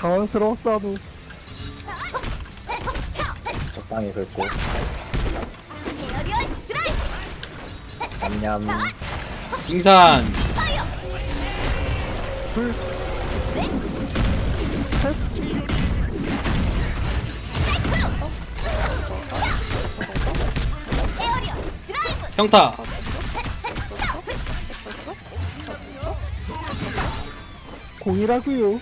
당황스러웠잖아. 적당히 긁고 에어리얼 드라이브 냠냠 빙산 파이어 둘, 셋. 에어리얼 드라이브 평타 공이라고요.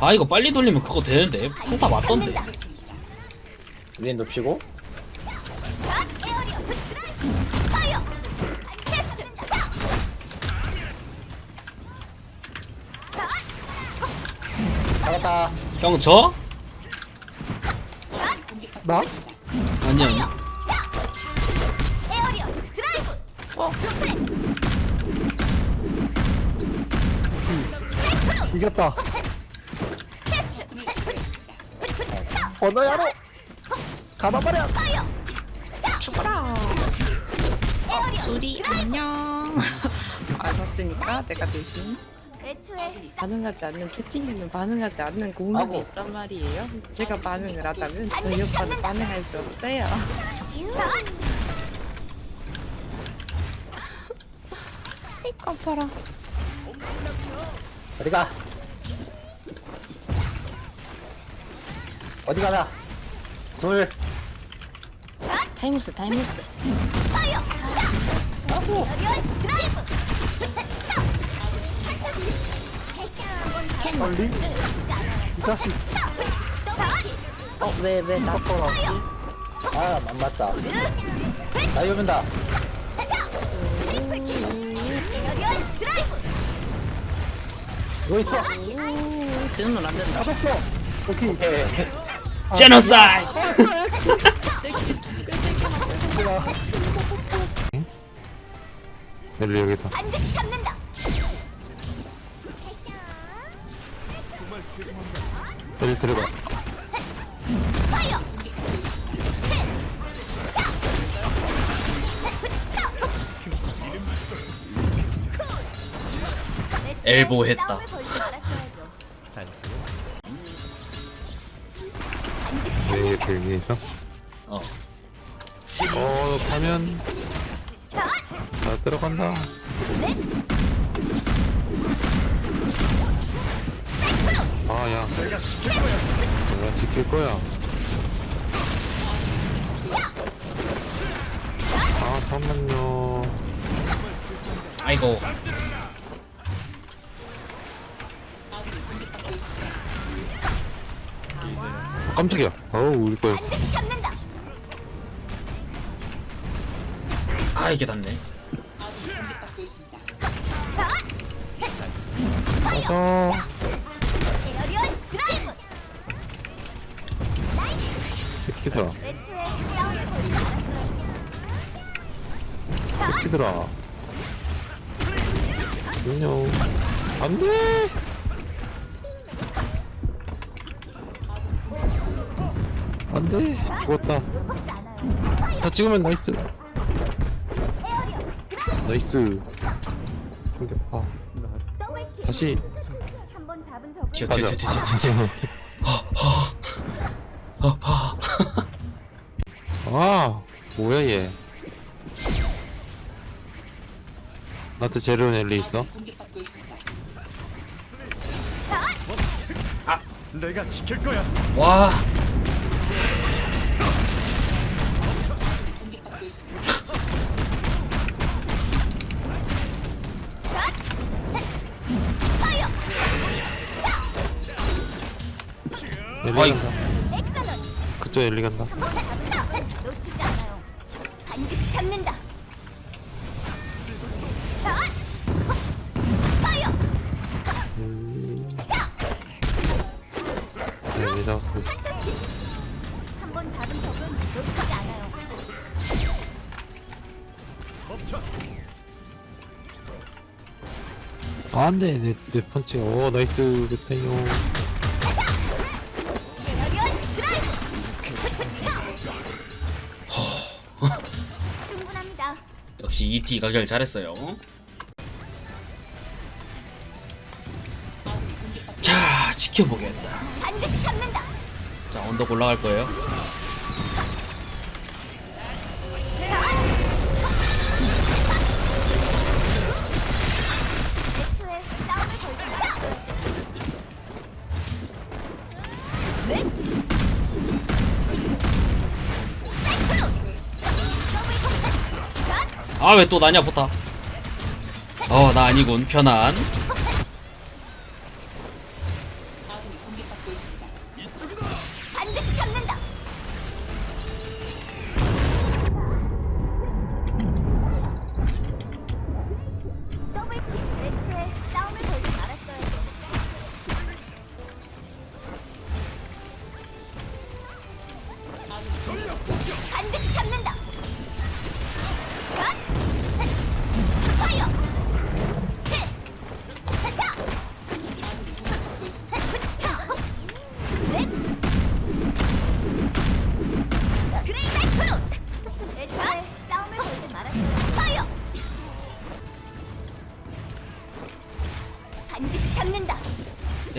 아 이거 빨리 돌리면 그거 되는데 평타 맞던데. 위엔 체스트 잡았다 형 저? 나? 아니 아니 어 이겼다. 언어야로. 가봐버려. 파이어 죽어라. 둘이 안녕. 맞았으니까 내가 대신 애초에 반응하지 않는 채팅에는 반응하지 않는 공룡이 아고. 있단 말이에요. 제가 반응을 하다면 저희 오빠는 반응할 수 없어요. 이 깜짝아. 어디가 어디 가나 타이무스. 파이어 에어리얼 드라이브 빨리. 이 자식. 어왜 왜 나? 아 만맞다 나 이긴다 에어리얼 드라이브 누워 있어 지금은 안 된다. 잡았어. 오케이. 오케이 제노사이 넬리 여기다. 반드시 잡는다. 넬리 들어가. 파이어. 엘보 했다. 네 대기에서. 어. 어 가면. 나 들어간다. 아 야. 내가 지킬 거야. 아 잠깐만요. 아이고 깜짝이야. 어우 우리 거였어 반드시 잡는다. 아 이게 닿네. 가자. 에어리얼 드라이브. 새끼들아. 애초에 싸움을 새끼들아. 안녕. 안 돼 안돼. 죽었다. 다 찍으면 나이스. 나이스. 아. 다시. 한번 잡은 적은 튀어 튀어 튀어 튀어 튀어 허허 아 뭐야 얘. 나한테 재료 넬리 있어? 와 넬리 엑셀런 그쪽 넬리 간다. 적은 놓치지 않아요 반드시 잡는다 한번 잡은 적은 놓치지 않아요 아, 안돼 내, 내 펀치가. 오 나이스 됐다요 ET 가결 잘했어요. 자, 지켜보겠다. 자, 언덕 올라갈 거예요. 아 왜 또 나냐 보타. 어 나 아니군 편안.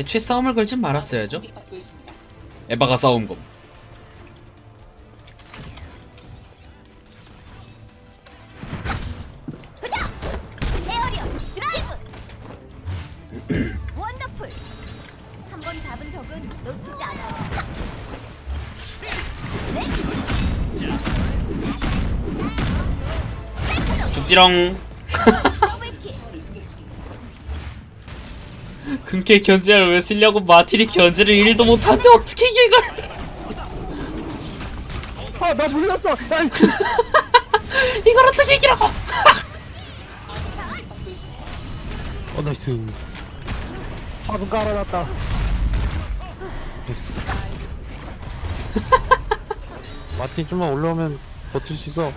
애초에 싸움을 걸진 말았어야죠. 에바가 싸운 거. 에어리 근캐 견제를 왜 쓰려고 마티리 견제를 1도 못하는데 어떻게 이걸? 아, 나 물렸어. 아이, 이걸 어떻게 이기라고? 어 나이스. 방금 깔아놨다. 마틴 좀만 올라오면 버틸 수 있어.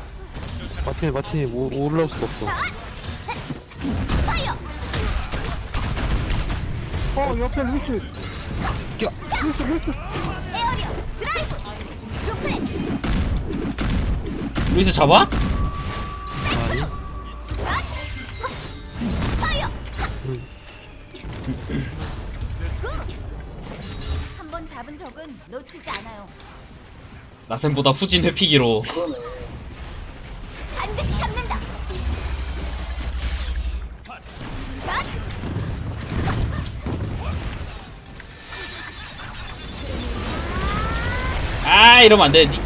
마틴이 마틴이 오, 올라올 수가 없어 어! 어, 옆에 루이스. 껴. 루이스, 루이스. 에어리어 드라이브! 수플레! 루이스 잡아? 아니 파이어! 음. 한번 잡은 적은 놓치지 않아요. 나센보다 후진 회피기로 반드시 잡는다. 자, 아 이러면 안 되지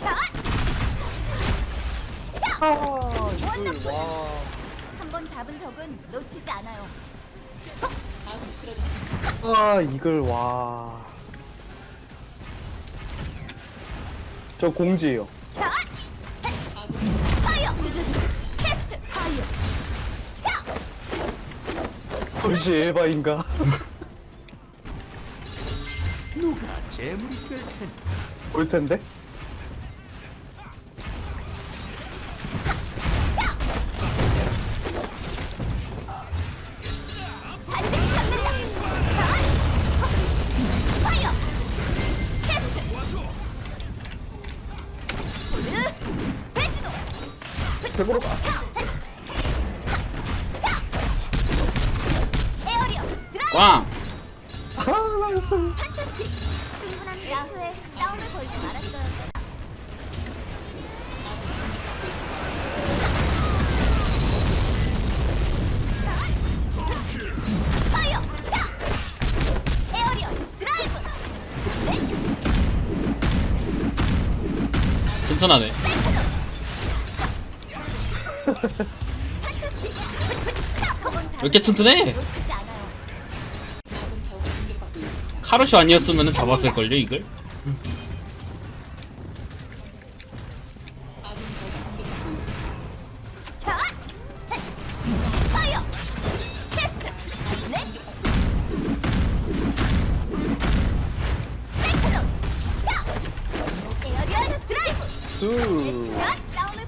자. 아, 원더풀. 한번 잡은 적은 놓치지 않아요. 아 이걸 와. 저 공지예요. 자, 파이어. 체스트 파이어. 야, 혹시 에바인가? 올 텐데. 으, 배지도. 배부르다. 에어리어 드라이브. 꽝아 나이스. 충분합니다. 애초에 싸움을 걸지 말았어요. 파이어! 야! 에어리어 드라이브! 튼튼하네 왜 이렇게 튼튼해? 카루슈 아니었으면 잡았을걸요 이걸? 싸움을